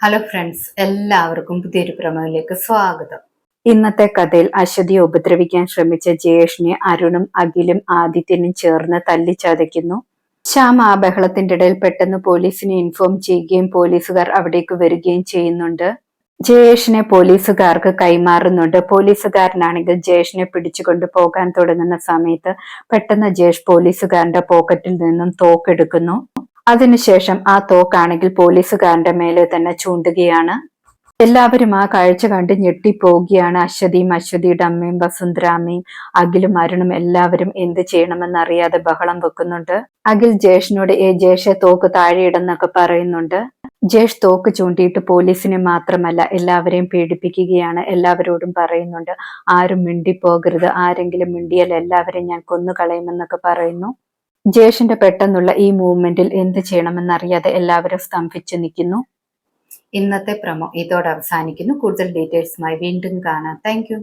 Hello friends എല്ലാവർക്കും പുതിയൊരു പ്രമേയിലേക്ക് സ്വാഗതം. ഇന്നത്തെ കഥയിൽ അശ്വതിയെ ഉപദ്രവിക്കാൻ ശ്രമിച്ച ജയേഷിനെ അരുണും അഖിലും ആദിത്യനും ചേർന്ന് തല്ലിച്ചതയ്ക്കുന്നു. ശ്യാം ആ ബഹളത്തിന്റെ ഇടയിൽ പെട്ടെന്ന് പോലീസിനെ ഇൻഫോം ചെയ്യുകയും പോലീസുകാർ അവിടേക്ക് വരികയും ചെയ്യുന്നുണ്ട്. ജയേഷിനെ പോലീസുകാർക്ക് കൈമാറുന്നുണ്ട്. പോലീസുകാരനാണെങ്കിൽ ജയേഷിനെ പിടിച്ചുകൊണ്ട് പോകാൻ തുടങ്ങുന്ന സമയത്ത് പെട്ടെന്ന് ജയേഷ് പോലീസുകാരന്റെ പോക്കറ്റിൽ നിന്നും തോക്കെടുക്കുന്നു. അതിനുശേഷം ആ തോക്കാണെങ്കിൽ പോലീസുകാരന്റെ മേലെ തന്നെ ചൂണ്ടുകയാണ്. എല്ലാവരും ആ കാഴ്ച കണ്ട് ഞെട്ടിപ്പോവുകയാണ്. അശ്വതിയും അശ്വതിയുടെ അമ്മയും വസുന്ധരാമ്മയും അഖിലും അരുണും എല്ലാവരും എന്ത് ചെയ്യണമെന്നറിയാതെ ബഹളം വെക്കുന്നുണ്ട്. അഖിൽ ജേഷിനോട് ഏ ജേഷെ തോക്ക് താഴെയിടെന്നൊക്കെ പറയുന്നുണ്ട്. ജേഷ് തോക്ക് ചൂണ്ടിയിട്ട് പോലീസിനെ മാത്രമല്ല എല്ലാവരെയും പീഡിപ്പിക്കുകയാണ് എല്ലാവരോടും പറയുന്നുണ്ട്. ആരും മിണ്ടിപ്പോകരുത്. ആരെങ്കിലും മിണ്ടിയാൽ എല്ലാവരെയും ഞാൻ കൊന്നുകളയുമെന്നൊക്കെ പറയുന്നു. ജേഷിന്റെ പെട്ടെന്നുള്ള ഈ മൂവ്മെന്റിൽ എന്ത് ചെയ്യണമെന്നറിയാതെ എല്ലാവരും സ്തംഭിച്ചു നിൽക്കുന്നു. ഇന്നത്തെ പ്രമോ ഇതോടെ അവസാനിക്കുന്നു. കൂടുതൽ ഡീറ്റെയിൽസുമായി വീണ്ടും കാണാം. താങ്ക്